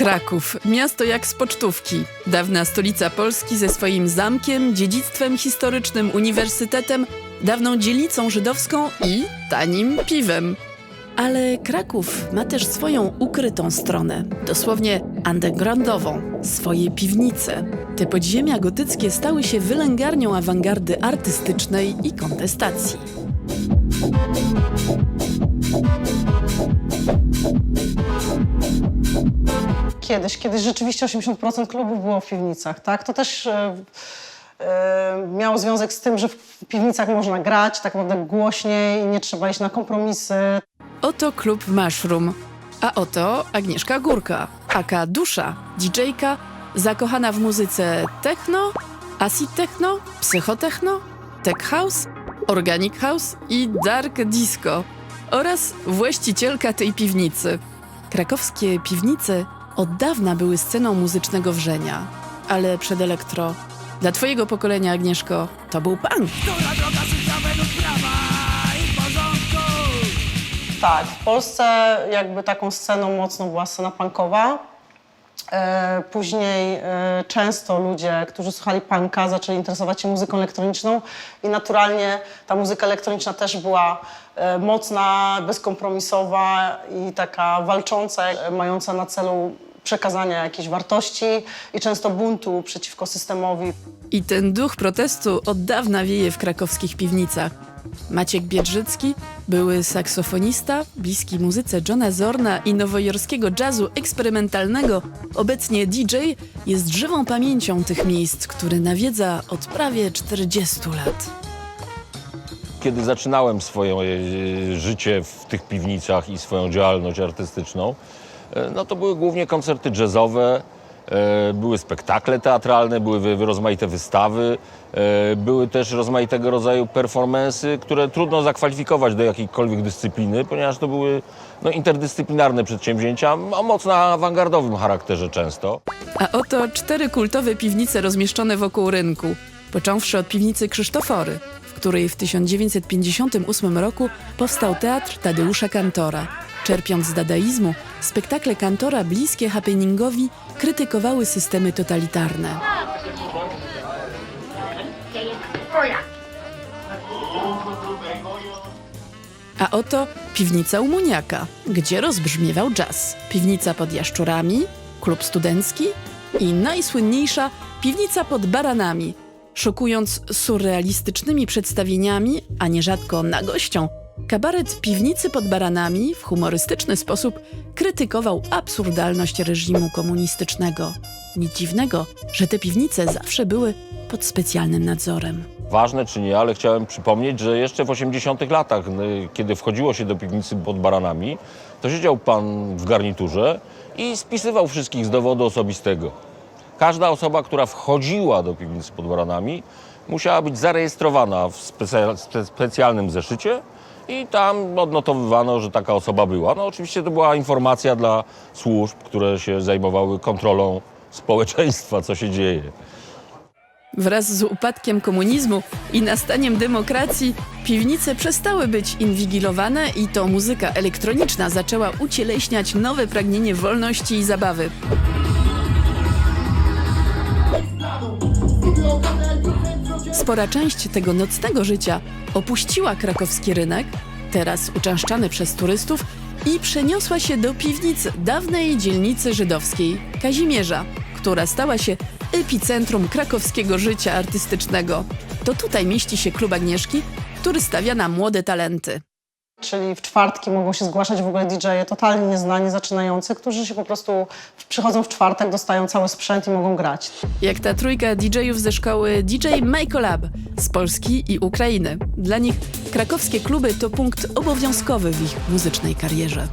Kraków, miasto jak z pocztówki. Dawna stolica Polski ze swoim zamkiem, dziedzictwem historycznym, uniwersytetem, dawną dzielnicą żydowską i tanim piwem. Ale Kraków ma też swoją ukrytą stronę, dosłownie undergroundową, swoje piwnice. Te podziemia gotyckie stały się wylęgarnią awangardy artystycznej i kontestacji. Kiedyś, kiedyś rzeczywiście 80% klubów było w piwnicach, tak? To też e, e, miało związek z tym, że w piwnicach można grać tak naprawdę głośniej, nie trzeba iść na kompromisy. Oto klub Mushroom, a oto Agnieszka Górka, aka Dusza, DJ-ka, zakochana w muzyce techno, acid techno, psychotechno, tech house, organic house i dark disco oraz właścicielka tej piwnicy. Krakowskie piwnice od dawna były sceną muzycznego wrzenia, ale przed elektro. Dla twojego pokolenia, Agnieszko, to był punk. Tak, w Polsce jakby taką sceną mocną była scena punkowa. E, Później e, często ludzie, którzy słuchali punka, zaczęli interesować się muzyką elektroniczną i naturalnie ta muzyka elektroniczna też była e, mocna, bezkompromisowa i taka walcząca, mająca na celu przekazania jakiejś wartości i często buntu przeciwko systemowi. I ten duch protestu od dawna wieje w krakowskich piwnicach. Maciek Biedrzycki, były saksofonista, bliski muzyce Johna Zorna i nowojorskiego jazzu eksperymentalnego, obecnie DJ, jest żywą pamięcią tych miejsc, który nawiedza od prawie 40 lat. Kiedy zaczynałem swoje e, życie w tych piwnicach i swoją działalność artystyczną, e, no to były głównie koncerty jazzowe, były spektakle teatralne, były rozmaite wystawy, e, były też rozmaitego rodzaju performensy, które trudno zakwalifikować do jakiejkolwiek dyscypliny, ponieważ to były no, interdyscyplinarne przedsięwzięcia o mocno awangardowym charakterze często. A oto cztery kultowe piwnice rozmieszczone wokół rynku, począwszy od piwnicy Krzysztofory, w której w 1958 roku powstał teatr Tadeusza Kantora. Czerpiąc z dadaizmu, spektakle Kantora bliskie happeningowi krytykowały systemy totalitarne. A oto piwnica u Muniaka, gdzie rozbrzmiewał jazz. Piwnica pod Jaszczurami, klub studencki i najsłynniejsza piwnica pod Baranami. Szokując surrealistycznymi przedstawieniami, a nierzadko nagością, kabaret Piwnicy pod Baranami w humorystyczny sposób krytykował absurdalność reżimu komunistycznego. Nic dziwnego, że te piwnice zawsze były pod specjalnym nadzorem. Ważne czy nie, ale chciałem przypomnieć, że jeszcze w 80 latach, y, kiedy wchodziło się do piwnicy pod baranami, to siedział pan w garniturze i spisywał wszystkich z dowodu osobistego. Każda osoba, która wchodziła do piwnicy pod baranami, musiała być zarejestrowana w specja- spe- specjalnym zeszycie i tam odnotowywano, że taka osoba była. No oczywiście to była informacja dla służb, które się zajmowały kontrolą społeczeństwa, co się dzieje. Wraz z upadkiem komunizmu i nastaniem demokracji piwnice przestały być inwigilowane i to muzyka elektroniczna zaczęła ucieleśniać nowe pragnienie wolności i zabawy. Spora część tego nocnego życia opuściła krakowski rynek, teraz uczęszczany przez turystów, i przeniosła się do piwnicy dawnej dzielnicy żydowskiej Kazimierza, która stała się epicentrum krakowskiego życia artystycznego. To tutaj mieści się klub Agnieszki, który stawia na młode talenty. Czyli w czwartki mogą się zgłaszać w ogóle DJ-e totalnie nieznani, zaczynający, którzy się po prostu przychodzą w czwartek, dostają cały sprzęt i mogą grać. Jak ta trójka DJ-ów ze szkoły DJ Michael z Polski i Ukrainy. Dla nich krakowskie kluby to punkt obowiązkowy w ich muzycznej karierze.